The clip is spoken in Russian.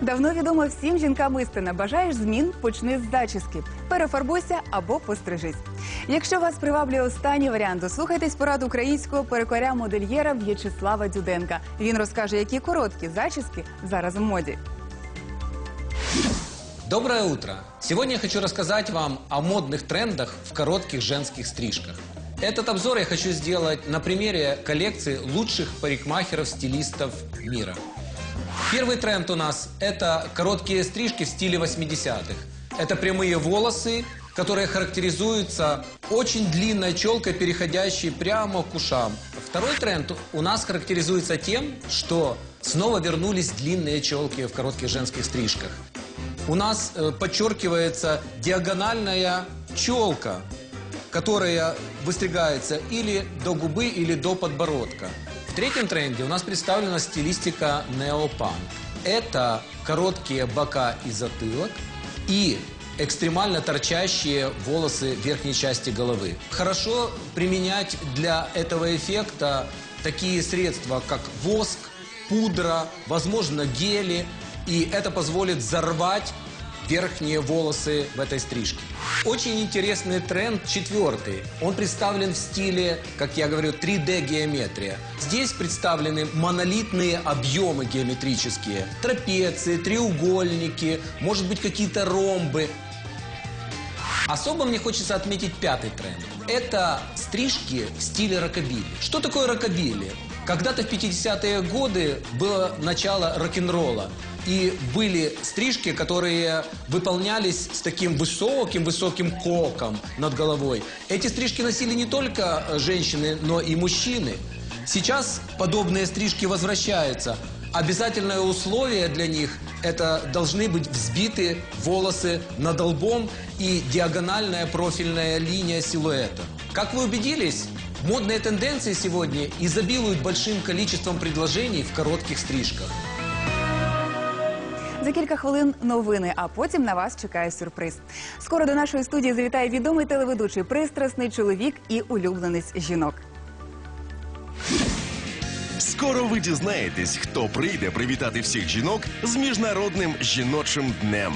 Давно відомо всім жінкам істина. Бажаєш змін, почни з зачіски. Перефарбуйся або пострижись. Якщо вас приваблює останній варіант, дослухайтесь порад українського перекоря-модельєра В'ячеслава Дюденка. Він розкаже, які короткі зачіски зараз в моді. Доброе утро! Сегодня я хочу рассказать вам о модных трендах в коротких женских стрижках. Этот обзор я хочу сделать на примере коллекции лучших парикмахеров-стилистов мира. Первый тренд у нас – это короткие стрижки в стиле 80-х. Это прямые волосы, которые характеризуются очень длинной челкой, переходящей прямо к ушам. Второй тренд у нас характеризуется тем, что снова вернулись длинные челки в коротких женских стрижках. У нас э, подчеркивается диагональная челка, которая выстригается или до губы, или до подбородка. В третьем тренде у нас представлена стилистика неопан. Это короткие бока и затылок и экстремально торчащие волосы верхней части головы. Хорошо применять для этого эффекта такие средства, как воск, пудра, возможно, гели, и это позволит взорвать верхние волосы в этой стрижке. Очень интересный тренд четвертый. Он представлен в стиле, как я говорю, 3D-геометрия. Здесь представлены монолитные объемы геометрические. Трапеции, треугольники, может быть, какие-то ромбы. Особо мне хочется отметить пятый тренд. Это стрижки в стиле рокобили. Что такое рокобили? Когда-то в 50-е годы было начало рок-н-ролла. И были стрижки, которые выполнялись с таким высоким-высоким коком над головой. Эти стрижки носили не только э, женщины, но и мужчины. Сейчас подобные стрижки возвращаются. Обязательное условие для них – это должны быть взбиты волосы над лбом и диагональная профильная линия силуэта. Как вы убедились, модные тенденции сегодня изобилуют большим количеством предложений в коротких стрижках. За кілька хвилин новини, а потім на вас чекає сюрприз. Скоро до нашої студії завітає відомий телеведучий, пристрасний чоловік і улюбленець жінок. Скоро ви дізнаєтесь, хто прийде привітати всіх жінок з міжнародним жіночим днем.